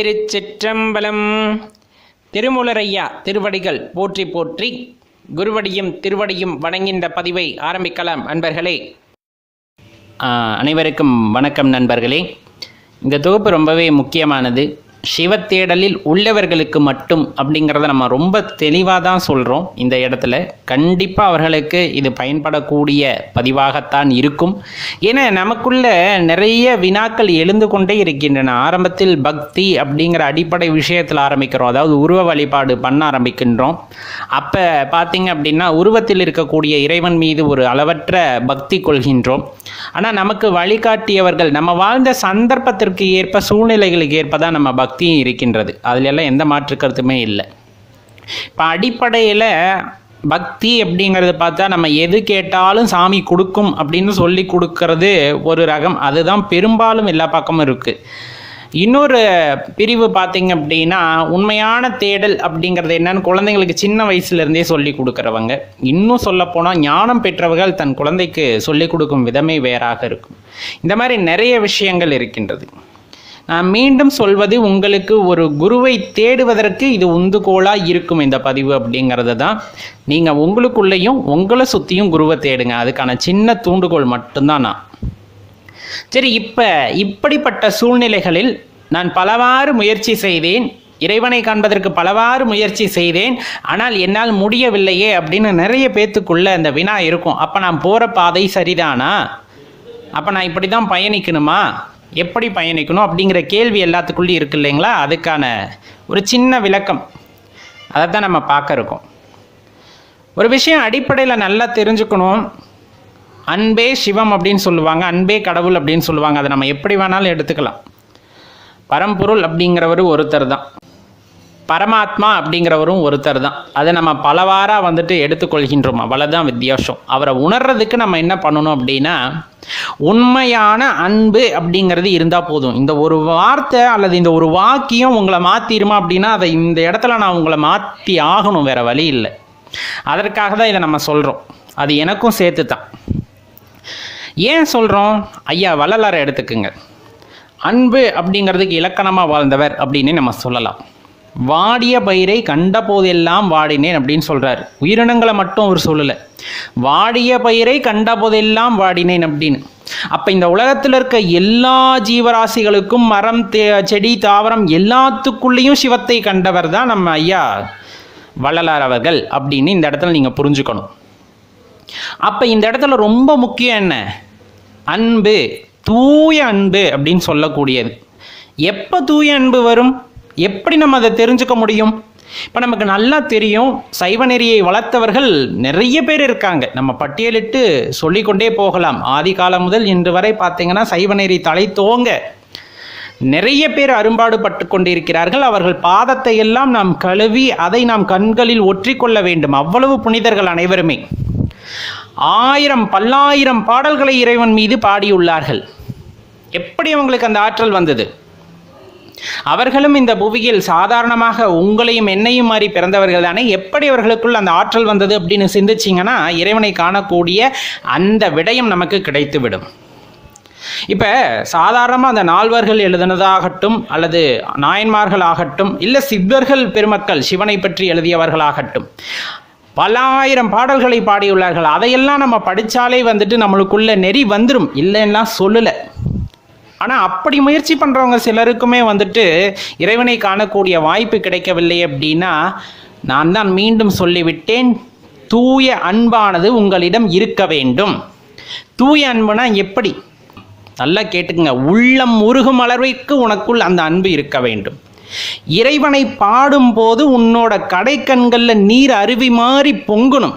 திருச்சிற்றம்பலம். திருமுலரையா திருவடிகள் போற்றி போற்றி குருவடியும் திருவடியும் வணங்கின்ற பதிவை ஆரம்பிக்கலாம் அன்பர்களே அனைவருக்கும் வணக்கம் நண்பர்களே. இந்த தொகுப்பு ரொம்பவே முக்கியமானது. சிவத்தேடலில் உள்ளவர்களுக்கு மட்டும் அப்படிங்கிறத நம்ம ரொம்ப தெளிவாக தான் சொல்கிறோம் இந்த இடத்துல கண்டிப்பாக அவர்களுக்கு இது பயன்படக்கூடிய பதிவாகத்தான் இருக்கும். ஏன்னா நமக்குள்ள நிறைய வினாக்கள் எழுந்து கொண்டே இருக்கின்றன. ஆரம்பத்தில் பக்தி அப்படிங்கிற அடிப்படை விஷயத்தில் ஆரம்பிக்கிறோம். அதாவது உருவ வழிபாடு பண்ண ஆரம்பிக்கின்றோம். அப்போ பார்த்தீங்க அப்படின்னா உருவத்தில் இருக்கக்கூடிய இறைவன் மீது ஒரு அளவற்ற பக்தி கொள்கின்றோம். ஆனால் நமக்கு வழிகாட்டியவர்கள் நம்ம வாழ்ந்த சந்தர்ப்பத்திற்கு ஏற்ப சூழ்நிலைகளுக்கு ஏற்ப தான் நம்ம பக்தியும் இருக்கின்றது. அதுல எல்லாம் எந்த மாற்று கருத்துமே இல்லை. இப்போ அடிப்படையில் பக்தி அப்படிங்கிறது பார்த்தா நம்ம எது கேட்டாலும் சாமி கொடுக்கும் அப்படின்னு சொல்லி கொடுக்கறது ஒரு ரகம். அதுதான் பெரும்பாலும் எல்லா பக்கமும் இருக்குது இன்னொரு பிரிவு பார்த்தீங்க அப்படின்னா உண்மையான தேடல் அப்படிங்கிறது என்னன்னு குழந்தைங்களுக்கு சின்ன வயசுலேருந்தே சொல்லி கொடுக்குறவங்க. இன்னும் சொல்லப்போனால் ஞானம் பெற்றவர்கள் தன் குழந்தைக்கு சொல்லிக் கொடுக்கும் விதமே வேறாக இருக்கும். இந்த மாதிரி நிறைய விஷயங்கள் இருக்கின்றது. நான் மீண்டும் சொல்வது உங்களுக்கு ஒரு குருவை தேடுவதற்கு இது உந்துகோலாக இருக்கும் இந்த பதிவு அப்படிங்கிறது தான். நீங்கள் உங்களுக்குள்ளேயும் உங்களை சுற்றியும் குருவை தேடுங்க. அதுக்கான சின்ன தூண்டுகோல் மட்டும்தான் நான். சரி இப்போ இப்படிப்பட்ட சூழ்நிலைகளில் நான் பலவாறு முயற்சி செய்தேன். இறைவனை காண்பதற்கு பலவாறு முயற்சி செய்தேன். ஆனால் என்னால் முடியவில்லையே அப்படின்னு நிறைய பேத்துக்குள்ள அந்த வினா இருக்கும். அப்போ நான் போகிற பாதை சரிதானா? அப்போ நான் இப்படி தான் பயணிக்கணுமா? எப்படி பயணிக்கணும் அப்படிங்கிற கேள்வி எல்லாத்துக்குள்ளேயும் இருக்கு இல்லைங்களா? அதுக்கான ஒரு சின்ன விளக்கம். அதை தான் நம்ம பார்க்க இருக்கோம். ஒரு விஷயம் அடிப்படையில் நல்லா தெரிஞ்சுக்கணும். அன்பே சிவம் அப்படின்னு சொல்லுவாங்க அன்பே கடவுள் அப்படின்னு சொல்லுவாங்க. அதை நம்ம எப்படி வேணாலும் எடுத்துக்கலாம். பரம்பொருள் அப்படிங்கிறவர் ஒருத்தர் தான். பரமாத்மா அப்படிங்கிறவரும் ஒருத்தர் தான் அதை நம்ம பலவாராக வந்துட்டு எடுத்துக்கொள்கின்றோம்? அவ்வளோதான் வித்தியாசம். அவரை உணர்றதுக்கு நம்ம என்ன பண்ணணும் அப்படின்னா உண்மையான அன்பு அப்படிங்கிறது இருந்தால் போதும். இந்த ஒரு வார்த்தை அல்லது இந்த ஒரு வாக்கியம் உங்களை மாற்றிடுமா அப்படின்னா அதை இந்த இடத்துல நான் உங்களை மாற்றி ஆகணும் வேறு வழி இல்லை. அதற்காக தான் இதை நம்ம சொல்கிறோம் அது எனக்கும் சேர்த்து தான் ஏன் சொல்கிறோம் ஐயா வள்ளலாரை எடுத்துக்குங்க. அன்பு அப்படிங்கிறதுக்கு இலக்கணமாக வாழ்ந்தவர் அப்படின்னு நம்ம சொல்லலாம். வாடிய பயிரை கண்ட போதெல்லாம் வாடினேன் அப்படின்னு சொல்றாரு. உயிரினங்களை மட்டும் அவர் சொல்லலை. வாடிய பயிரை கண்ட போதெல்லாம் வாடினேன் அப்படின்னு. அப்போ இந்த உலகத்தில் இருக்க எல்லா ஜீவராசிகளுக்கும் மரம் தே- செடி தாவரம் எல்லாத்துக்குள்ளேயும் சிவத்தை கண்டவர் தான் நம்ம ஐயா வள்ளலார் அவர்கள் அப்படின்னு இந்த இடத்துல நீங்கள் புரிஞ்சுக்கணும். அப்போ இந்த இடத்துல ரொம்ப முக்கியம் என்ன? அன்பு தூய அன்பு அப்படின்னு சொல்லக்கூடியது. எப்போ தூய அன்பு வரும்? எப்படி நம்ம அதை தெரிஞ்சுக்க முடியும்? இப்போ நமக்கு நல்லா தெரியும் சைவ நெறியை வளர்த்தவர்கள் நிறைய பேர் இருக்காங்க. நம்ம பட்டியலிட்டு சொல்லிக்கொண்டே போகலாம். ஆதி காலம் முதல் இன்று வரை பார்த்தீங்கன்னா சைவ நெறி தலை தோங்க நிறைய பேர் அரும்பாடு பட்டு கொண்டிருக்கிறார்கள். அவர்கள் பாதத்தை எல்லாம் நாம் கழுவி அதை நாம் கண்களில் ஒற்றிக்கொள்ள வேண்டும். அவ்வளவு புனிதர்கள் அனைவருமே. ஆயிரம் பல்லாயிரம் பாடல்களை இறைவன் மீது பாடியுள்ளார்கள். எப்படி அவங்களுக்கு அந்த ஆற்றல் வந்தது? அவர்களும் இந்த புவியில் சாதாரணமாக உங்களையும் என்னையும் மாதிரி பிறந்தவர்கள் தானே? எப்படி அவர்களுக்குள் அந்த ஆற்றல் வந்தது அப்படின்னு சிந்திச்சிங்கன்னா இறைவனை காணக்கூடிய அந்த விடயம் நமக்கு கிடைத்துவிடும். இப்போ சாதாரணமாக அந்த நால்வர்கள் எழுதினதாகட்டும் அல்லது நாயன்மார்கள் ஆகட்டும் இல்லை சித்தர்கள் பெருமக்கள் சிவனை பற்றி எழுதியவர்களாகட்டும் பல ஆயிரம் பாடல்களை பாடியுள்ளார்கள். அதையெல்லாம் நம்ம படித்தாலே வந்துட்டு நம்மளுக்குள்ள நெறி வந்துடும் இல்லைன்னா சொல்லலை. ஆனால் அப்படி முயற்சி பண்ணுறவங்க சிலருக்குமே வந்துட்டு இறைவனை காணக்கூடிய வாய்ப்பு கிடைக்கவில்லை அப்படின்னா நான் தான் மீண்டும் சொல்லிவிட்டேன் தூய அன்பானது உங்களிடம் இருக்க வேண்டும். தூய அன்புனா எப்படி? நல்லா கேட்டுக்குங்க. உள்ளம் உருகும் அளவிற்கு உனக்குள் அந்த அன்பு இருக்க வேண்டும். இறைவனை பாடும்போது உன்னோட கடைக்கண்களில் நீர் அருவி மாதிரி பொங்கணும்.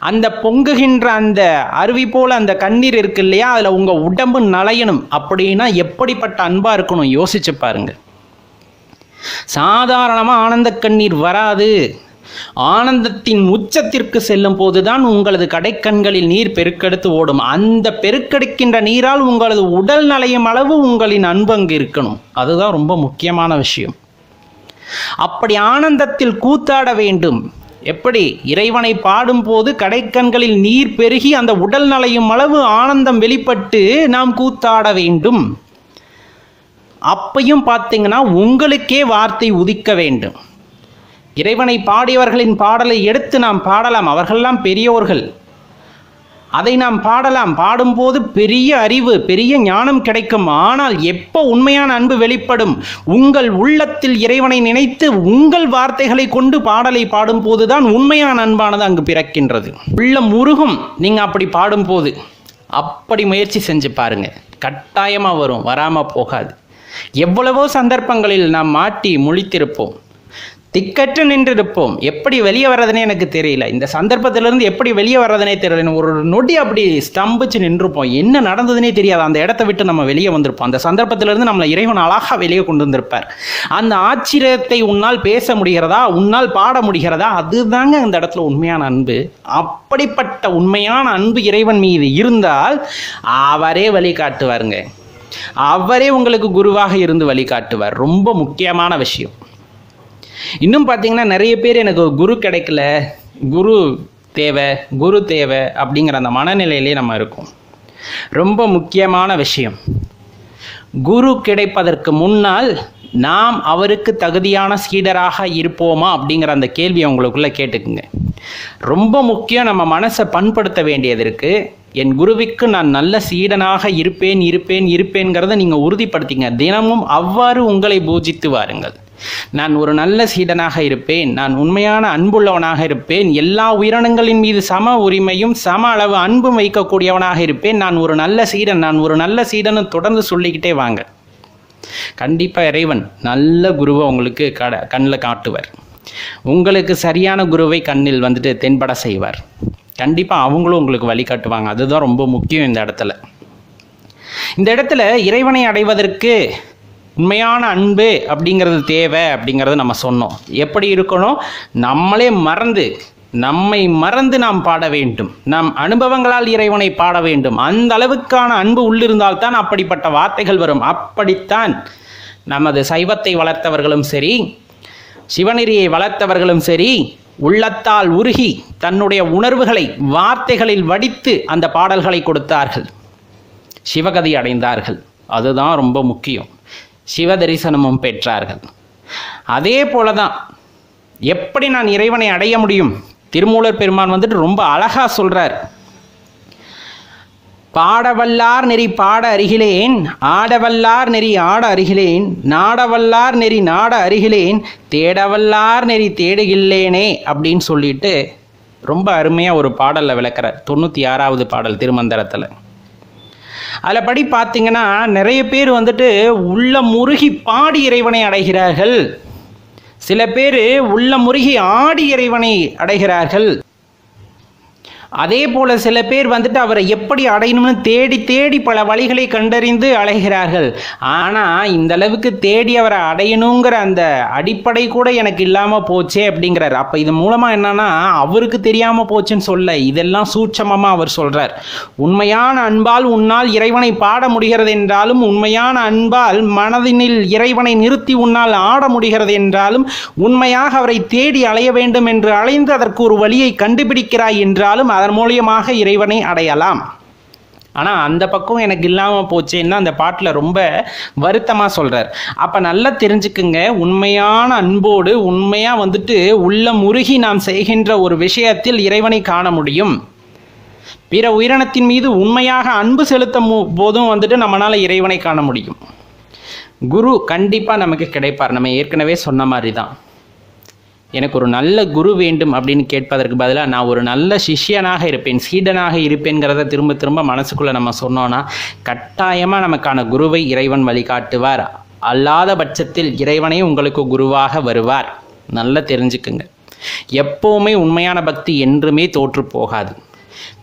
அந்த பொங்குகின்ற அந்த அருவி போல அந்த கண்ணீர் இருக்கு இல்லையா? அதில் உங்கள் உடம்பு நலையணும். அப்படின்னா எப்படிப்பட்ட அன்பாக இருக்கணும்? யோசிச்சு பாருங்க. சாதாரணமாக ஆனந்த கண்ணீர் வராது. ஆனந்தத்தின் உச்சத்திற்கு செல்லும் போதுதான் உங்களது கடைக்கண்களில் நீர் பெருக்கெடுத்து ஓடும். அந்த பெருக்கெடுக்கின்ற நீரால் உங்களது உடல் நலையும் அளவு உங்களின் அன்பு அங்கு இருக்கணும். அதுதான் ரொம்ப முக்கியமான விஷயம். அப்படி ஆனந்தத்தில் கூத்தாட வேண்டும். எப்படி? இறைவனை பாடும்போது கடைக்கண்களில் நீர் பெருகி அந்த உடல் நலையும் அளவு ஆனந்தம் வெளிப்பட்டு நாம் கூத்தாட வேண்டும். அப்பையும் பார்த்தீங்கன்னா உங்களுக்கே வார்த்தை உதிக்க வேண்டும். இறைவனை பாடியவர்களின் பாடலை எடுத்து நாம் பாடலாம். அவர்களெல்லாம் பெரியோர்கள். அதை நாம் பாடலாம். பாடும்போது பெரிய அறிவு பெரிய ஞானம் கிடைக்கும். ஆனால் எப்போ உண்மையான அன்பு வெளிப்படும்? உங்கள் உள்ளத்தில் இறைவனை நினைத்து உங்கள் வார்த்தைகளை கொண்டு பாடலை பாடும்போது தான் உண்மையான அன்பானது அங்கு பிறக்கின்றது. உள்ள முருகும் நீங்கள் அப்படி பாடும்போது அப்படி முயற்சி செஞ்சு பாருங்க. கட்டாயமாக வரும் வராமல் போகாது. எவ்வளவோ சந்தர்ப்பங்களில் நாம் மாட்டி முழித்திருப்போம். திக்கற்று நின்றிருப்போம். எப்படி வெளியே வர்றதுனே எனக்கு தெரியல. இந்த சந்தர்ப்பத்திலிருந்து எப்படி வெளியே வர்றதுனே தெரியல. ஒரு நொடி அப்படி ஸ்தம்பிச்சு நின்றுப்போம் என்ன நடந்ததுனே தெரியாது. அந்த இடத்த விட்டு நம்ம வெளியே வந்திருப்போம். அந்த சந்தர்ப்பத்திலிருந்து நம்மளை இறைவன் அழகாக வெளியே கொண்டு வந்திருப்பார். அந்த ஆச்சரியத்தை உன்னால் பேச முடிகிறதா? உன்னால் பாட முடிகிறதா? அதுதாங்க அந்த இடத்துல உண்மையான அன்பு. அப்படிப்பட்ட உண்மையான அன்பு இறைவன் மீது இருந்தால் அவரே வழிகாட்டுவாருங்க அவரே உங்களுக்கு குருவாக இருந்து வழிகாட்டுவார் ரொம்ப முக்கியமான விஷயம். இன்னும் பார்த்தீங்கன்னா நிறைய பேர் எனக்கு குரு கிடைக்கல குரு தேவை குரு தேவை அப்படிங்கிற அந்த மனநிலையிலே நம்ம இருக்கோம். ரொம்ப முக்கியமான விஷயம். குரு கிடைப்பதற்கு முன்னால் நாம் அவருக்கு தகுதியான சீடராக இருப்போமா அப்படிங்கிற அந்த கேள்வியை உங்களுக்குள்ளே கேட்டுக்குங்க. ரொம்ப முக்கியம் நம்ம மனசை பண்படுத்த வேண்டியது இருக்குது என் குருவிக்கு நான் நல்ல சீடனாக இருப்பேன் இருப்பேன் இருப்பேன்கிறத நீங்கள் உறுதிப்படுத்திங்க. தினமும் அவ்வாறு உங்களை பூஜித்து வாருங்கள். நான் ஒரு நல்ல சீடனாக இருப்பேன். நான் உண்மையான அன்புள்ளவனாக இருப்பேன். எல்லா உயிரினங்களின் மீது சம உரிமையும் சம அளவு அன்பும் வைக்கக்கூடியவனாக இருப்பேன். நான் ஒரு நல்ல சீடன். நான் ஒரு நல்ல சீடன்னு தொடர்ந்து சொல்லிக்கிட்டே வாங்க. கண்டிப்பாக இறைவன் நல்ல குருவை உங்களுக்கு கட கண்ணில் காட்டுவார். உங்களுக்கு சரியான குருவை கண்ணில் வந்துட்டு தென்பட செய்வார். கண்டிப்பாக அவங்களும் உங்களுக்கு வழிகாட்டுவாங்க அதுதான் ரொம்ப முக்கியம் இந்த இடத்துல. இந்த இடத்துல இறைவனை அடைவதற்கு உண்மையான அன்பு அப்படிங்கிறது தேவை அப்படிங்கிறத நம்ம சொன்னோம். எப்படி இருக்கணும்? நம்மளே மறந்து நம்மை மறந்து நாம் பாட வேண்டும். நம் அனுபவங்களால் இறைவனை பாட வேண்டும். அந்த அளவுக்கான அன்பு உள்ளிருந்தால் தான் அப்படிப்பட்ட வார்த்தைகள் வரும். அப்படித்தான் நமது சைவத்தை வளர்த்தவர்களும் சரி சிவநெறியை வளர்த்தவர்களும் சரி உள்ளத்தால் உருகி தன்னுடைய உணர்வுகளை வார்த்தைகளில் வடித்து அந்த பாடல்களை கொடுத்தார்கள். சிவகதி அடைந்தார்கள். அதுதான் ரொம்ப முக்கியம். சிவ தரிசனமும் பெற்றார்கள். அதே போல தான் எப்படி நான் இறைவனை அடைய முடியும்? திருமூலர் பெருமான் வந்துட்டு ரொம்ப அழகா சொல்றார். பாடவல்லார் நெறி பாட அருகிலேன் ஆடவல்லார் நெறி ஆட அருகிலேன் நாடவல்லார் நெறி நாட அருகிலேன் தேடவல்லார் நெறி தேடுகில்லேனே அப்படின்னு சொல்லிட்டு ரொம்ப அருமையாக ஒரு பாடலில் விளக்குறார். தொண்ணூற்றி ஆறாவது பாடல் திருமந்திரத்தில். அதில் படி பார்த்தீங்கன்னா நிறைய பேர் வந்துட்டு உள்ள முருகி பாடி இறைவனை அடைகிறார்கள். சில பேர் உள்ள முருகி ஆடி இறைவனை அடைகிறார்கள். அதே போல சில பேர் வந்துட்டு அவரை எப்படி அடையணும்னு தேடி தேடி பல வழிகளை கண்டறிந்து அலைகிறார்கள். ஆனால் இந்த அளவுக்கு தேடி அவரை அடையணுங்கிற அந்த அடிப்படை கூட எனக்கு இல்லாமல் போச்சே அப்படிங்கிறார். அப்போ இது மூலமாக என்னன்னா அவருக்கு தெரியாமல் போச்சுன்னு சொல்ல இதெல்லாம் சூட்சமமாக அவர் சொல்றார். உண்மையான அன்பால் உன்னால் இறைவனை பாட முடிகிறது என்றாலும் உண்மையான அன்பால் மனதினில் இறைவனை நிறுத்தி உன்னால் ஆட முடிகிறது என்றாலும் உண்மையாக அவரை தேடி அலைய வேண்டும் என்று அலைந்து அதற்கு ஒரு வழியை கண்டுபிடிக்கிறாய் என்றாலும் அதன் மூலியமாக இறைவனை அடையலாம். ஆனால் அந்த பக்கம் எனக்கு இல்லாமல் போச்சுன்னா அந்த பாட்டில் ரொம்ப வருத்தமாக சொல்கிறார் அப்போ நல்லா தெரிஞ்சுக்குங்க உண்மையான அன்போடு உண்மையாக வந்துட்டு உள்ள முருகி நாம் செய்கின்ற ஒரு விஷயத்தில் இறைவனை காண முடியும். பிற உயிரினத்தின் மீது உண்மையாக அன்பு செலுத்தும் போதும் வந்துட்டு நம்மளால் இறைவனை காண முடியும். குரு கண்டிப்பாக நமக்கு கிடைப்பார். நம்ம ஏற்கனவே சொன்ன மாதிரி தான் எனக்கு ஒரு நல்ல குரு வேண்டும் அப்படின்னு கேட்பதற்கு பதிலாக நான் ஒரு நல்ல சிஷ்யனாக இருப்பேன் சீடனாக இருப்பேங்கிறத திரும்ப திரும்ப மனசுக்குள்ளே நம்ம சொன்னோன்னா கட்டாயமாக நமக்கான குருவை இறைவன் வழிகாட்டுவார்? அல்லாத பட்சத்தில் இறைவனே உங்களுக்கு குருவாக வருவார். நல்லா தெரிஞ்சுக்குங்க. எப்போவுமே உண்மையான பக்தி என்றுமே தோற்று போகாது.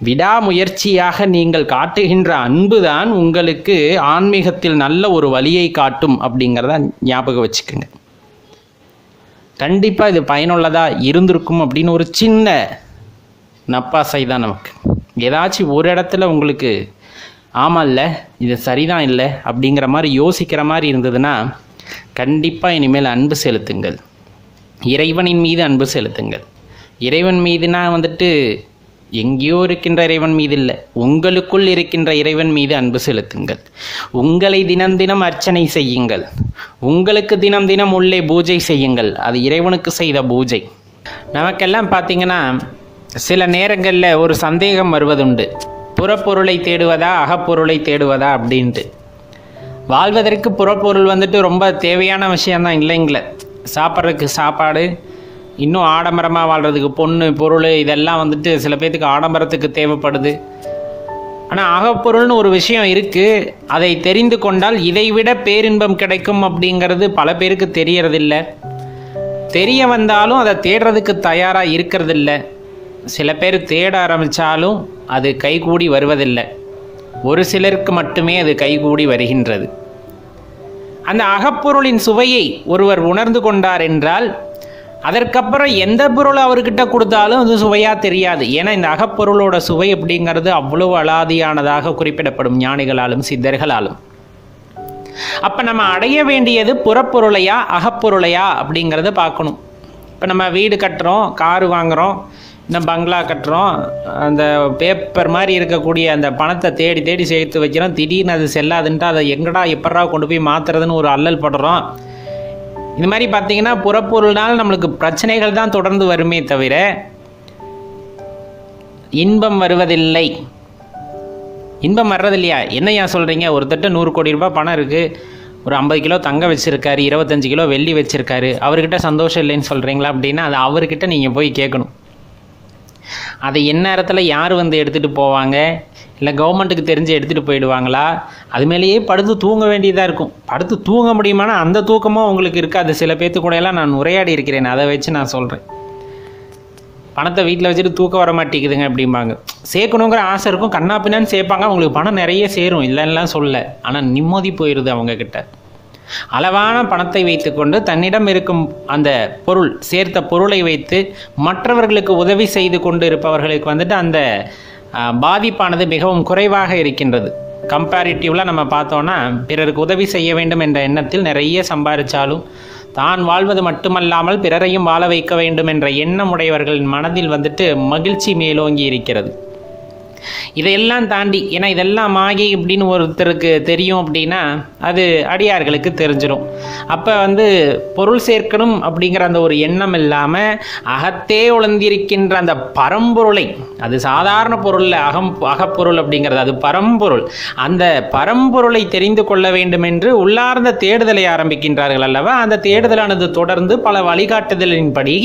விடாமுயற்சியாக நீங்கள் காட்டுகின்ற அன்புதான் உங்களுக்கு ஆன்மீகத்தில் நல்ல ஒரு வழியை காட்டும் அப்படிங்கிறத ஞாபகம் வச்சுக்கோங்க. கண்டிப்பாக இது பயனுள்ளதாக இருந்திருக்கும் அப்படின்னு ஒரு சின்ன நப்பாசை தான் நமக்கு. ஏதாச்சும் ஒரு இடத்துல உங்களுக்கு ஆமாம் இல்லை இது சரிதான் இல்லை அப்படிங்கிற மாதிரி யோசிக்கிற மாதிரி இருந்ததுன்னா கண்டிப்பாக இனிமேல் அன்பு செலுத்துங்கள். இறைவனின் மீது அன்பு செலுத்துங்கள். இறைவன் மீதுனா வந்துட்டு எங்கேயோ இருக்கின்ற இறைவன் மீது இல்லை உங்களுக்குள் இருக்கின்ற இறைவன் மீது அன்பு செலுத்துங்கள். உங்களை தினம் தினம் அர்ச்சனை செய்யுங்கள். உங்களுக்கு தினம் தினம் உள்ளே பூஜை செய்யுங்கள். அது இறைவனுக்கு செய்த பூஜை. நமக்கெல்லாம் பார்த்தீங்கன்னா சில நேரங்களில் ஒரு சந்தேகம் வருவதுண்டு. புறப்பொருளை தேடுவதா அகப்பொருளை தேடுவதா அப்படின்ட்டு. வாழ்வதற்கு புறப்பொருள் வந்துட்டு ரொம்ப தேவையான விஷயம்தான் இல்லைங்களே. சாப்பிட்றதுக்கு சாப்பாடு இன்னும் ஆடம்பரமாக வாழ்கிறதுக்கு பொண்ணு பொருள் இதெல்லாம் வந்துட்டு சில பேர்த்துக்கு ஆடம்பரத்துக்கு தேவைப்படுது. ஆனால் அகப்பொருள்னு ஒரு விஷயம் இருக்குது அதை தெரிந்து கொண்டால் இதைவிட பேரின்பம் கிடைக்கும் அப்படிங்கிறது பல பேருக்கு தெரியறதில்ல. தெரிய வந்தாலும் அதை தேடுறதுக்கு தயாராக இருக்கிறதில்ல. சில பேர் தேட ஆரம்பித்தாலும் அது கைகூடி வருவதில்லை. ஒரு சிலருக்கு மட்டுமே அது கைகூடி வருகின்றது. அந்த அகப்பொருளின் சுவையை ஒருவர் உணர்ந்து கொண்டார் என்றால் அதற்கப்புறம் எந்த பொருள் அவர்கிட்ட கொடுத்தாலும் அது சுவையாக தெரியாது. ஏன்னா இந்த அகப்பொருளோட சுவை அப்படிங்கிறது அவ்வளவு அலாதியானதாக குறிப்பிடப்படும் ஞானிகளாலும் சித்தர்களாலும். அப்போ நம்ம அடைய வேண்டியது புறப்பொருளையா அகப்பொருளையா அப்படிங்கிறத பார்க்கணும். இப்போ நம்ம வீடு கட்டுறோம் காரு வாங்குகிறோம் இந்த பங்களா கட்டுறோம் அந்த பேப்பர் மாதிரி இருக்கக்கூடிய அந்த பணத்தை தேடி தேடி சேர்த்து வைக்கிறோம் திடீர்னு அது செல்லாதுன்ட்டு அதை எங்கடா எப்படா கொண்டு போய் மாற்றுறதுன்னு ஒரு அல்லல் படுறோம். இது மாதிரி பார்த்தீங்கன்னா புறப்பொருள்னால் நம்மளுக்கு பிரச்சனைகள் தான் தொடர்ந்து வருமே தவிர இன்பம் வருவதில்லை. இன்பம் வர்றது இல்லையா என்ன ஏன் சொல்கிறீங்க ஒருத்தட்ட நூறு கோடி ரூபாய் பணம் இருக்குது ஒரு ஐம்பது கிலோ தங்க வச்சுருக்காரு இருபத்தஞ்சு கிலோ வெள்ளி வச்சுருக்காரு. அவர்கிட்ட சந்தோஷம் இல்லைன்னு சொல்கிறீங்களா அப்படின்னா அது அவர்கிட்ட நீங்கள் போய் கேட்கணும். அதை எந்நேரத்தில் யார் வந்து எடுத்துகிட்டு போவாங்க? இல்லை கவர்மெண்ட்டுக்கு தெரிஞ்சு எடுத்துகிட்டு போயிடுவாங்களா? அது மேலேயே படுத்து தூங்க வேண்டியதாக இருக்கும். படுத்து தூங்க முடியுமானா அந்த தூக்கமும் உங்களுக்கு இருக்காது. சில பேர்த்து கூட எல்லாம் நான் உரையாடி இருக்கிறேன். அதை வச்சு நான் சொல்கிறேன் பணத்தை வீட்டில் வச்சுட்டு தூக்கம் வர மாட்டேங்குதுங்க அப்படிம்பாங்க. சேர்க்கணுங்கிற ஆசை இருக்கும். கண்ணா பின்னான்னு சேர்ப்பாங்க. அவங்களுக்கு பணம் நிறைய சேரும். இல்லைன்னெலாம் சொல்ல. ஆனால் நிம்மதி போயிடுது அவங்கக்கிட்ட அளவான பணத்தை வைத்துக்கொண்டு தன்னிடம் இருக்கும் அந்த பொருள் சேர்த்த பொருளை வைத்து மற்றவர்களுக்கு உதவி செய்து கொண்டு இருப்பவர்களுக்கு வந்துட்டு அந்த பாதிப்பானது மிகவும் குறைவாக இருக்கின்றது. கம்பேரிட்டிவ்லாம் நம்ம பார்த்தோன்னா பிறருக்கு உதவி செய்ய வேண்டும் என்ற எண்ணத்தில் நிறைய சம்பாதிச்சாலும் தான் வாழ்வது மட்டுமல்லாமல் பிறரையும் வாழ வைக்க வேண்டும் என்ற எண்ணம் உடையவர்களின் மனதில் வந்துட்டு மகிழ்ச்சி மேலோங்கி இருக்கிறது. இதையெல்லாம் தாண்டி ஏன்னா இதெல்லாம் மாகி இப்படின்னு ஒருத்தருக்கு தெரியும் அப்படின்னா அது அடியார்களுக்கு தெரிஞ்சிடும் அப்போ வந்து பொருள் சேர்க்கணும் அப்படிங்கிற அந்த ஒரு எண்ணம் இல்லாமல் அகத்தே உழந்திருக்கின்ற அந்த பரம்பொருளை அது சாதாரண பொருளில் அகம் அகப்பொருள் அப்படிங்கிறது அது பரம்பொருள். அந்த பரம்பொருளை தெரிந்து கொள்ள வேண்டும் என்று உள்ளார்ந்த தேடுதலை ஆரம்பிக்கின்றார்கள் அல்லவா? அந்த தேடுதலானது தொடர்ந்து பல வழிகாட்டுதலின்படி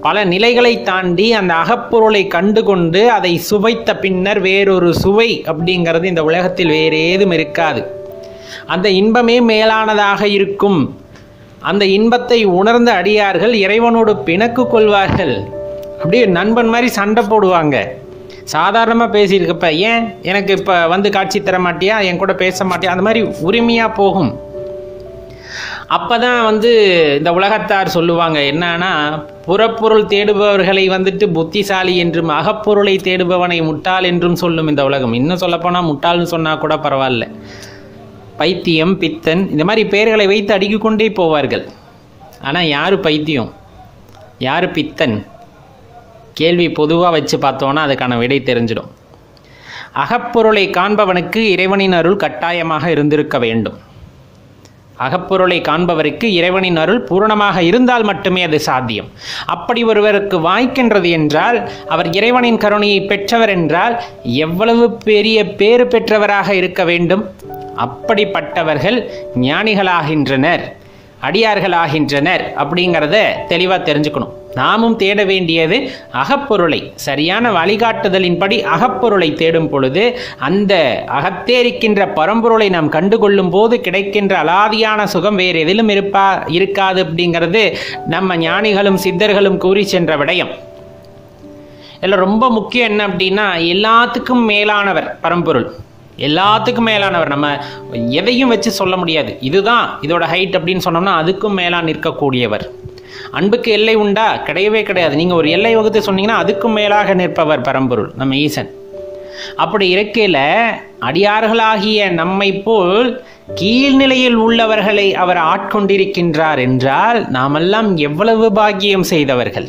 பல நிலைகளை தாண்டி அந்த அகப்பொருளை கண்டு கொண்டு அதை சுவைத்த பின்னர் வேறொரு சுவை அப்படிங்கிறது இந்த உலகத்தில் வேறு ஏதும் இருக்காது. அந்த இன்பமே மேலானதாக இருக்கும். அந்த இன்பத்தை உணர்ந்த அடியார்கள் இறைவனோடு பிணக்கு கொள்வார்கள். அப்படியே நண்பன் மாதிரி சண்டை போடுவாங்க. சாதாரணமாக பேசியிருக்கப்ப ஏன்? எனக்கு இப்போ வந்து காட்சி தர மாட்டியா? என் கூட பேச மாட்டியா? அந்த மாதிரி உரிமையாக போகும். அப்போ தான் வந்து இந்த உலகத்தார் சொல்லுவாங்க என்னன்னா புறப்பொருள் தேடுபவர்களை வந்துட்டு புத்திசாலி என்றும் அகப்பொருளை தேடுபவனை முட்டாள் என்றும் சொல்லும் இந்த உலகம். இன்னும் சொல்லப்போனால் முட்டாள்னு சொன்னால் கூட பரவாயில்ல. பைத்தியம் பித்தன் இந்த மாதிரி பெயர்களை வைத்து அடுக்கிக் கொண்டே போவார்கள். ஆனால் யார் பைத்தியம்? யார் பித்தன்? கேள்வி பொதுவாக வச்சு பார்த்தோன்னா அதுக்கான விடை தெரிஞ்சிடும். அகப்பொருளை காண்பவனுக்கு இறைவனின் அருள் கட்டாயமாக இருந்திருக்க வேண்டும். அகப்பொருளை காண்பவருக்கு இறைவனின் அருள் பூரணமாக இருந்தால் மட்டுமே அது சாத்தியம். அப்படி ஒருவருக்கு வாய்க்கின்றது என்றால் அவர் இறைவனின் கருணையை பெற்றவர் என்றால் எவ்வளவு பெரிய பேறு பெற்றவராக இருக்க வேண்டும்? அப்படிப்பட்டவர்கள் ஞானிகளாகின்றனர் அடியார்களாகின்றனர் அப்படிங்கிறத தெளிவாக தெரிஞ்சுக்கணும். நாமும் தேட வேண்டியது அகப்பொருளை. சரியான வழிகாட்டுதலின்படி அகப்பொருளை தேடும் பொழுது அந்த அகத்தேரிக்கின்ற பரம்பொருளை நாம் கண்டுகொள்ளும் போது கிடைக்கின்ற அலாதியான சுகம் வேறு எதிலும் இருப்பா இருக்காது அப்படிங்கிறது நம்ம ஞானிகளும் சித்தர்களும் கூறி சென்ற விடயம். இதில் ரொம்ப முக்கியம் என்ன அப்படின்னா எல்லாத்துக்கும் மேலானவர் பரம்பொருள். எல்லாத்துக்கும் மேலானவர். நம்ம எதையும் வச்சு சொல்ல முடியாது. இதுதான் இதோட ஹைட் அப்படின்னு சொன்னோம்னா அதுக்கும் மேலாக நிற்கக்கூடியவர். அன்புக்கு எல்லை உண்டா? கிடையவே கிடையாது. நீங்கள் ஒரு எல்லை வகுத்து சொன்னீங்கன்னா அதுக்கும் மேலாக நிற்பவர் பரம்பொருள் நம்ம ஈசன். அப்படி இருக்கையில் அடியார்களாகிய நம்மை போல் கீழ்நிலையில் உள்ளவர்களை அவர் ஆட்கொண்டிருக்கின்றார் என்றால் நாமெல்லாம் எவ்வளவு பாக்கியம் செய்தவர்கள்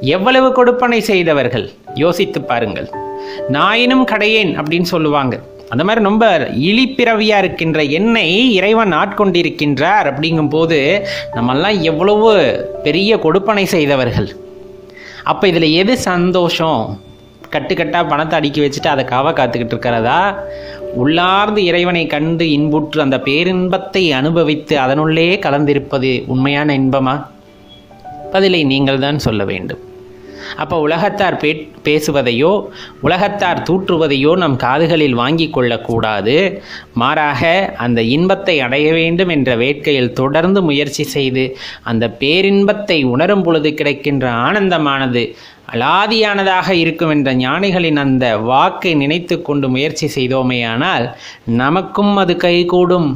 எவ்வளவு கொடுப்பனை செய்தவர்கள்? யோசித்து பாருங்கள். நாயினும் கடையேன் அப்படின்னு சொல்லுவாங்க. அந்த மாதிரி ரொம்ப இழிப்பிறவியாக இருக்கின்ற என்னை இறைவன் ஆட்கொண்டிருக்கின்றார் அப்படிங்கும்போது நம்மெல்லாம் எவ்வளவு பெரிய கொடுப்பனை செய்தவர்கள். அப்போ இதில் எது சந்தோஷம்? கட்டுக்கட்டாக பணத்தை அடுக்கி வச்சுட்டு அதை காவ காத்துக்கிட்டு இருக்கிறதா? உள்ளார்ந்து இறைவனை கண்டு இன்புற்று அந்த பேரின்பத்தை அனுபவித்து அதனுள்ளே கலந்திருப்பது உண்மையான இன்பமா? பதிலை நீங்கள் தான் சொல்ல வேண்டும். அப்போ உலகத்தார் பே பேசுவதையோ உலகத்தார் தூற்றுவதையோ நம் காதுகளில் வாங்கி கொள்ளக்கூடாது. மாறாக அந்த இன்பத்தை அடைய வேண்டும் என்ற வேட்கையில் தொடர்ந்து முயற்சி செய்து அந்த பேரின்பத்தை உணரும் பொழுது கிடைக்கின்ற ஆனந்தமானது அலாதியானதாக இருக்கும் என்ற ஞானிகளின் அந்த வாக்கை நினைத்து கொண்டு முயற்சி செய்தோமேயானால் நமக்கும் அது கைகூடும்.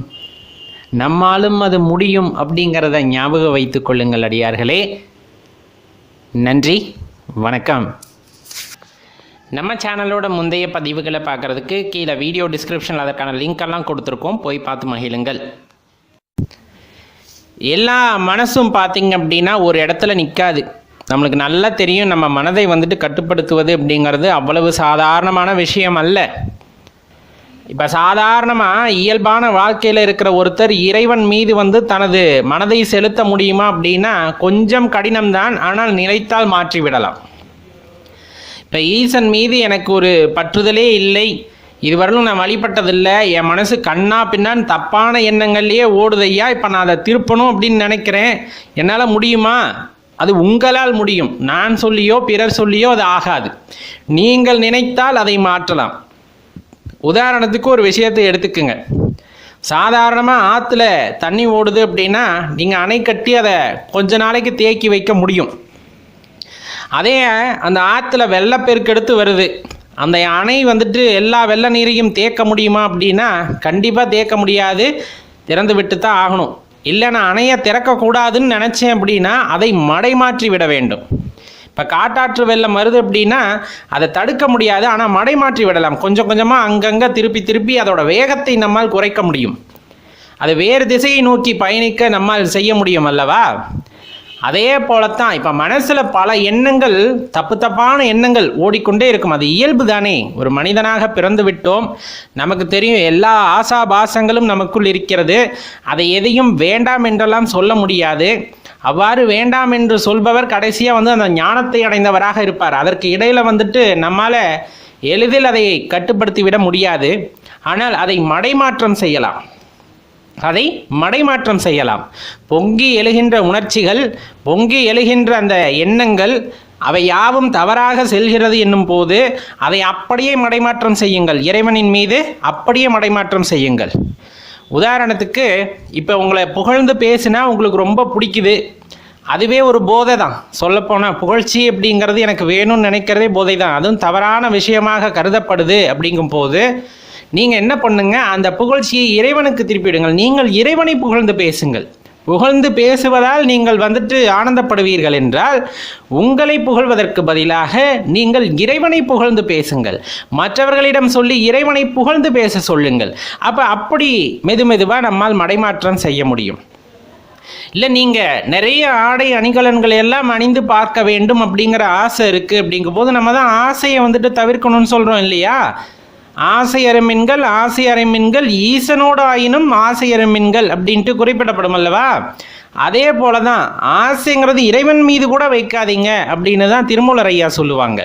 நம்மாலும் அது முடியும் அப்படிங்கிறத ஞாபகம் வைத்துக் கொள்ளுங்கள் அடியார்களே. நன்றி. வணக்கம். நம்ம சேனலோட முந்தைய பதிவுகளை பார்க்குறதுக்கு கீழே வீடியோ டிஸ்கிரிப்ஷனில் அதற்கான லிங்க் எல்லாம் கொடுத்துருக்கோம். போய் பார்த்து மகிழுங்கள். எல்லா மனசும் பார்த்தீங்க அப்படின்னா ஒரு இடத்துல நிற்காது நம்மளுக்கு நல்லா தெரியும் நம்ம மனதை வந்துட்டு கட்டுப்படுத்துவது அப்படிங்கிறது அவ்வளவு சாதாரணமான விஷயம் அல்ல. இப்போ சாதாரணமாக இயல்பான வாழ்க்கையில் இருக்கிற ஒருத்தர் இறைவன் மீது வந்து தனது மனதை செலுத்த முடியுமா அப்படின்னா கொஞ்சம் கடினம்தான் ஆனால் நினைத்தால் மாற்றி விடலாம். இப்போ ஈசன் மீது எனக்கு ஒரு பற்றுதலே இல்லை. இதுவரையிலும் நான் வழிபட்டதில்லை. என் மனசு கண்ணா பின்னான் தப்பான எண்ணங்கள்லேயே ஓடுதையா? இப்போ நான் அதை திருப்பணும் அப்படின்னு நினைக்கிறேன். என்னால் முடியுமா? அது உங்களால் முடியும். நான் சொல்லியோ பிறர் சொல்லியோ அது ஆகாது. நீங்கள் நினைத்தால் அதை மாற்றலாம். உதாரணத்துக்கு ஒரு விஷயத்தை எடுத்துக்குங்க. சாதாரணமாக ஆற்றுல தண்ணி ஓடுது அப்படின்னா நீங்கள் அணை கட்டி அதை கொஞ்ச நாளைக்கு தேக்கி வைக்க முடியும். அதே அந்த ஆற்றுல வெள்ளப்பெருக்கெடுத்து வருது. அந்த அணை வந்துட்டு எல்லா வெள்ள நீரையும் தேக்க முடியுமா அப்படின்னா கண்டிப்பாக தேக்க முடியாது. திறந்து விட்டு தான் ஆகணும். இல்லை நான் அணையை திறக்கக்கூடாதுன்னு நினச்சேன் அப்படின்னா அதை மடைமாற்றி விட வேண்டும். இப்போ காட்டாற்று வெள்ளம் வருது அப்படின்னா அதை தடுக்க முடியாது ஆனால் மடை மாற்றி விடலாம். கொஞ்சம் கொஞ்சமாக அங்கங்கே திருப்பி திருப்பி அதோட வேகத்தை நம்மால் குறைக்க முடியும். அது வேறு திசையை நோக்கி பயணிக்க நம்மால் செய்ய முடியும் அல்லவா? அதே போலத்தான் இப்போ மனசில் பல எண்ணங்கள் தப்பு தப்பான எண்ணங்கள் ஓடிக்கொண்டே இருக்கும். அது இயல்பு தானே. ஒரு மனிதனாக பிறந்து விட்டோம். நமக்கு தெரியும் எல்லா ஆசாபாசங்களும் நமக்குள் இருக்கிறது. அதை எதையும் வேண்டாம் என்றெல்லாம் சொல்ல முடியாது. அவ்வாறு வேண்டாம் என்று சொல்பவர் கடைசியாக வந்து அந்த ஞானத்தை அடைந்தவராக இருப்பார். அதற்கு இடையில் வந்துட்டு நம்மால் எளிதில் அதை கட்டுப்படுத்தி விட முடியாது. ஆனால் அதை மடைமாற்றம் செய்யலாம். அதை மடைமாற்றம் செய்யலாம். பொங்கி எழுகின்ற உணர்ச்சிகள் பொங்கி எழுகின்ற அந்த எண்ணங்கள் அவை யாவும் தவறாக செல்கிறது என்னும் போது அதை அப்படியே மடைமாற்றம் செய்யுங்கள். இறைவனின் மீது அப்படியே மடைமாற்றம் செய்யுங்கள். உதாரணத்துக்கு இப்போ உங்களை புகழ்ந்து பேசினா உங்களுக்கு ரொம்ப பிடிக்குது. அதுவே ஒரு போதை தான் சொல்லப்போனால் புகழ்ச்சி அப்படிங்கிறது எனக்கு வேணும்னு நினைக்கிறதே போதை தான் அதுவும் தவறான விஷயமாக கருதப்படுது அப்படிங்கும் போது நீங்கள் என்ன பண்ணுங்கள் அந்த புகழ்ச்சியை இறைவனுக்கு திருப்பிடுங்கள் நீங்கள் இறைவனை புகழ்ந்து பேசுங்கள். புகழ்ந்து பேசுவதால் நீங்கள் வந்துட்டு ஆனந்தப்படுவீர்கள் என்றால் உங்களை புகழ்வதற்கு பதிலாக நீங்கள் இறைவனை புகழ்ந்து பேசுங்கள். மற்றவர்களிடம் சொல்லி இறைவனை புகழ்ந்து பேச சொல்லுங்கள். அப்போ அப்படி மெது மெதுவாக நம்மால் மடைமாற்றம் செய்ய முடியும். இல்லை நீங்கள் நிறைய ஆடை அணிகலன்களை எல்லாம் அணிந்து பார்க்க வேண்டும் அப்படிங்கிற ஆசை இருக்குது அப்படிங்கும் போது நம்ம தான் ஆசையை வந்துட்டு தவிர்க்கணும்னு சொல்கிறோம் இல்லையா? ஆசையரமின்கள் ஆசையரமின்கள் ஈசனோடு ஆயினும் ஆசையரமின்கள் அப்படின்ட்டு குறிப்பிடப்படும் அல்லவா? அதே போல தான் ஆசைங்கிறது இறைவன் மீது கூட வைக்காதீங்க அப்படின்னு தான் திருமூலர் ஐயா சொல்லுவாங்க.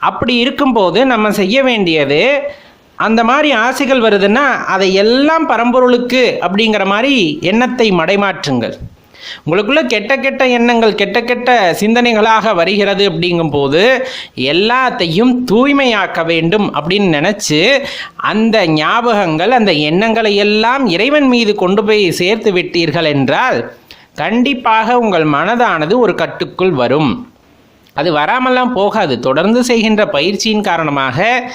அப்படி இருக்கும்போது நம்ம செய்ய வேண்டியது அந்த மாதிரி ஆசைகள் வருதுன்னா அதை எல்லாம் பரம்பொருளுக்கு அப்படிங்கிற மாதிரி எண்ணத்தை மடைமாற்றுங்கள். உங்களுக்குள்ள கெட்ட கெட்ட எண்ணங்கள் கெட்ட கெட்ட சிந்தனைகளாக வருகிறது அப்படிங்கும்போது எல்லாத்தையும் தூய்மையாக்க வேண்டும் அப்படின்னு நினச்சி அந்த ஞாபகங்கள் அந்த எண்ணங்களை எல்லாம் இறைவன் மீது கொண்டு போய் சேர்த்து விட்டீர்கள் என்றால் கண்டிப்பாக உங்கள் மனதானது ஒரு கட்டுக்குள் வரும். அது வராமல்லாம் போகாது. தொடர்ந்து செய்கின்ற பயிற்சியின் காரணமாக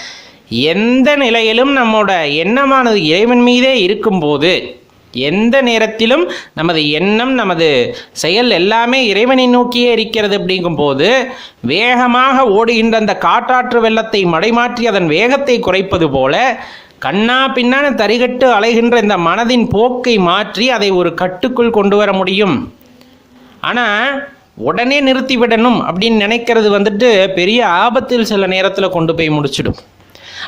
எந்த நிலையிலும் நம்மோட எண்ணமானது இறைவன் மீதே இருக்கும்போது எந்த நேரத்திலும் நமது எண்ணம் நமது செயல் எல்லாமே இறைவனை நோக்கியே இருக்கிறது அப்படிங்கும்போது வேகமாக ஓடுகின்ற அந்த காட்டாற்று வெள்ளத்தை மடைமாற்றி அதன் வேகத்தை குறைப்பது போல கண்ணா பின்னான தரிகட்டு அலைகின்ற இந்த மனதின் போக்கை மாற்றி அதை ஒரு கட்டுக்குள் கொண்டு வர முடியும். ஆனால் உடனே நிறுத்திவிடணும் அப்படின்னு நினைக்கிறது வந்துட்டு பெரிய ஆபத்தில் சில நேரத்தில் கொண்டு போய் முடிச்சிடும்.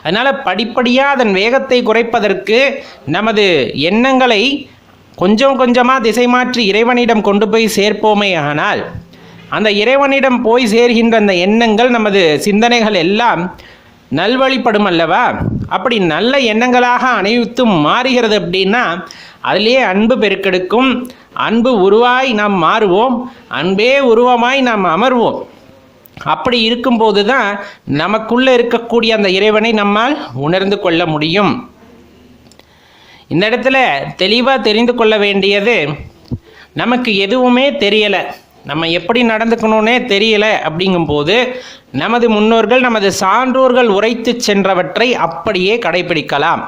அதனால் படிப்படியாக அதன் வேகத்தை குறைப்பதற்கு நமது எண்ணங்களை கொஞ்சம் கொஞ்சமாக திசை மாற்றி இறைவனிடம் கொண்டு போய் சேர்ப்போமே ஆனால் அந்த இறைவனிடம் போய் சேர்கின்ற அந்த எண்ணங்கள் நமது சிந்தனைகள் எல்லாம் நல்வழிப்படும் அல்லவா? அப்படி நல்ல எண்ணங்களாக அனைத்தும் மாறுகிறது அப்படின்னா அதிலேயே அன்பு பெருக்கெடுக்கும் அன்பு உருவாய் நாம் மாறுவோம் அன்பே உருவமாய் நாம் அமர்வோம். அப்படி இருக்கும்போது தான் நமக்குள்ளே இருக்கக்கூடிய அந்த இறைவனை நம்மால் உணர்ந்து கொள்ள முடியும். இந்த இடத்துல தெளிவாக தெரிந்து கொள்ள வேண்டியது நமக்கு எதுவுமே தெரியலை. நம்ம எப்படி நடந்துக்கணும்னே தெரியல அப்படிங்கும்போது நமது முன்னோர்கள் நமது சான்றோர்கள் உரைத்து சென்றவற்றை அப்படியே கடைபிடிக்கலாம்.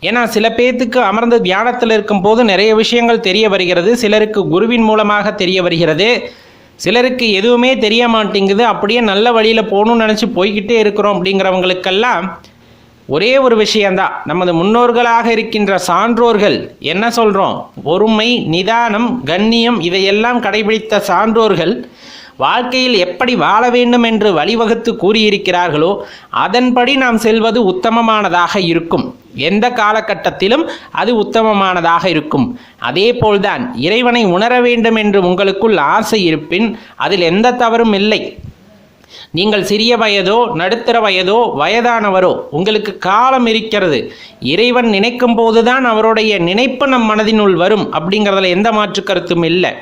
ஏன்னா சில பேர்த்துக்கு அமர்ந்து தியானத்தில் இருக்கும்போது நிறைய விஷயங்கள் தெரிய வருகிறது சிலருக்கு குருவின் மூலமாக தெரிய வருகிறது. சிலருக்கு எதுவுமே தெரிய மாட்டேங்குது அப்படியே நல்ல வழியில் போகணும்னு நினச்சி போய்கிட்டே இருக்கிறோம் அப்படிங்கிறவங்களுக்கெல்லாம் ஒரே ஒரு விஷயந்தான் நமது முன்னோர்களாக இருக்கின்ற சான்றோர்கள் என்ன சொல்கிறோம் பொறுமை நிதானம் கண்ணியம் இதையெல்லாம் கடைபிடித்த சான்றோர்கள் வாழ்க்கையில் எப்படி வாழ வேண்டும் என்று வழிவகுத்து கூறியிருக்கிறார்களோ அதன்படி நாம் செல்வது உத்தமமானதாக இருக்கும். எந்த காலகட்டத்திலும் அது உத்தமமானதாக இருக்கும். அதே போல்தான் இறைவனை உணர வேண்டும் என்று உங்களுக்குள் ஆசை இருப்பின் அதில் எந்த தவறும் இல்லை. நீங்கள் சிறிய வயதோ நடுத்தர வயதோ வயதானவரோ உங்களுக்கு காலம் இருக்கிறது. இறைவன் நினைக்கும் போதுதான் அவருடைய நினைப்பு நம் மனதினுள் வரும் அப்படிங்கிறதுல எந்த மாற்று கருத்தும் இல்லை.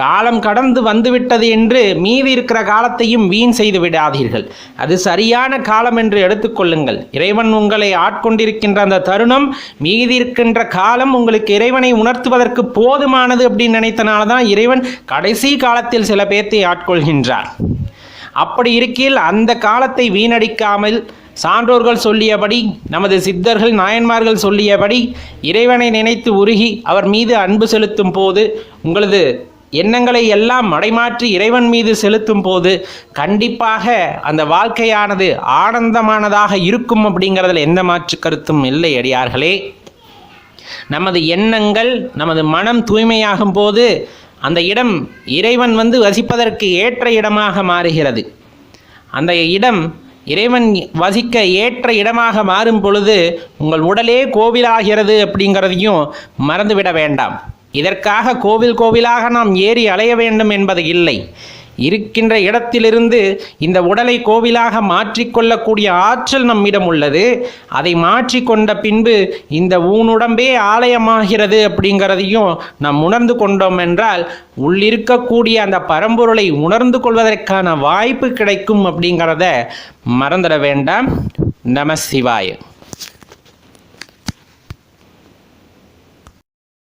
காலம் கடந்து வந்துவிட்டது என்று மீதி இருக்கிற காலத்தையும் வீண் செய்து விடாதீர்கள். அது சரியான காலம் என்று எடுத்துக்கொள்ளுங்கள் இறைவன் உங்களை ஆட்கொண்டிருக்கின்ற அந்த தருணம் மீதி இருக்கின்ற காலம் உங்களுக்கு இறைவனை உணர்த்துவதற்கு போதுமானது அப்படின்னு நினைத்தனால தான் இறைவன் கடைசி காலத்தில் சில பேர்த்தை ஆட்கொள்கின்றார் அப்படி இருக்கையில் அந்த காலத்தை வீணடிக்காமல் சான்றோர்கள் சொல்லியபடி நமது சித்தர்கள் நாயன்மார்கள் சொல்லியபடி இறைவனை நினைத்து உருகி அவர் மீது அன்பு செலுத்தும் போது உங்களது எண்ணங்களை எல்லாம் மடைமாற்றி இறைவன் மீது செலுத்தும் போது கண்டிப்பாக அந்த வாழ்க்கையானது ஆனந்தமானதாக இருக்கும் அப்படிங்கிறதுல எந்த மாற்று கருத்தும் இல்லை அடியார்களே. நமது எண்ணங்கள் நமது மனம் தூய்மையாகும் போது அந்த இடம் இறைவன் வந்து வசிப்பதற்கு ஏற்ற இடமாக மாறுகிறது. அந்த இடம் இறைவன் வசிக்க ஏற்ற இடமாக மாறும் பொழுது உங்கள் உடலே கோவிலாகிறது அப்படிங்கிறதையும் மறந்துவிட வேண்டாம். இதற்காக கோவில் கோவிலாக நாம் ஏறி அலைய வேண்டும் என்பது இல்லை. இருக்கின்ற இடத்திலிருந்து இந்த உடலை கோவிலாக மாற்றிக்கொள்ளக்கூடிய ஆற்றல் நம்மிடம் உள்ளது. அதை மாற்றிக்கொண்ட பின்பு இந்த ஊனுடம்பே ஆலயமாகிறது அப்படிங்கிறதையும் நாம் உணர்ந்து கொண்டோம் என்றால் உள்ளிருக்கக்கூடிய அந்த பரம்பொருளை உணர்ந்து கொள்வதற்கான வாய்ப்பு கிடைக்கும் அப்படிங்கிறத மறந்துட வேண்டாம். நம சிவாய்.